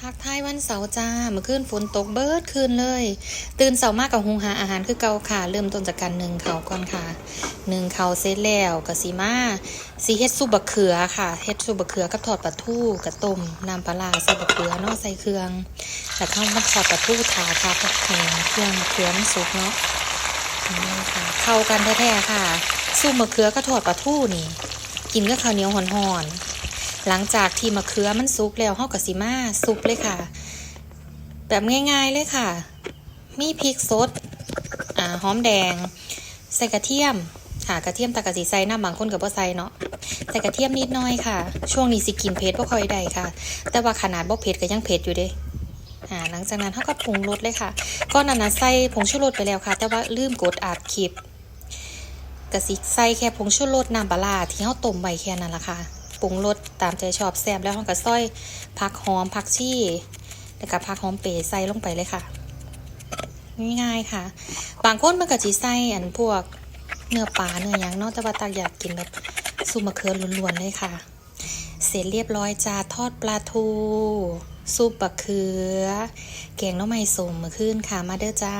ทักทายวันเสาร์จ้าเมื่อคืนฝนตกเบิดคืนเลย ตื่นเสาร์มากกับหุงหาอาหารคือเกาค่ะ เริ่มต้นจากการหนึ่งเขาก่อนค่ะหนึ่งเขาเสร็จแล้วกับสีมาสีเฮ็ดซุปบะเขือค่ะเฮ็ดซุปบะเขือกับทอดปลาทูกับต้มน้ำปลาใส่บะเขือเนาะใส่เครื่องแต่ข้าวมันทอดปลาทูถาค่ะพราเครื่องเครื่องเครื่องมันสุกเนาะนี่ค่ะ เข้ากันแท้ๆค่ะซุปมะเขือกับทอดปลาทูนี่ กินกับข้าวเหนียวห่อนๆ หลังจากที่มะเขือมันซุกแล้วเฮากับสิมาซุปเลยค่ะ แบบง่ายๆเลยค่ะ มีพริกสดอ่าหอมแดง ใส่กระเทียมค่ะกระเทียมตากะสีใส่น้ำบางคนกับบ่ใส่เนาะใส่กระเทียมนิดหน้อยค่ะ ช่วงนี้สิกินเผ็ดบ่ค่อยได้ค่ะ แต่ว่าขนาดบ่เผ็ดก็ยังเผ็ดอยู่เด้อ่าหลังจากนั้นเฮาก็ปรุงรสเลยค่ะก่อนนั้นใส่ผงชูรสไปแล้วค่ะ แต่ว่าลืมกดอัดคลิปกะสิใส่แค่ผงชูรสน้ำปลาที่เฮาต้มไว้แค่นั้นละค่ะ ปรุงรสตามใจชอบแซ่บแล้วเราก็ซอยผักหอมผักชีแล้วก็ผักหอมเปรย์ใส่ลงไปเลยค่ะ ง่ายๆค่ะ บางคนมันก็จีใส่อันพวกเนื้อปลาเนื้อยังนอกแต่ว่าตักอยากกินแบบซุปมะเขือล้วนๆเลยค่ะ เสร็จเรียบร้อยจ้าทอดปลาทูซุปมะเขือ แกงน้อไม้สมมือขึ้นค่ะมาเด้อจ้า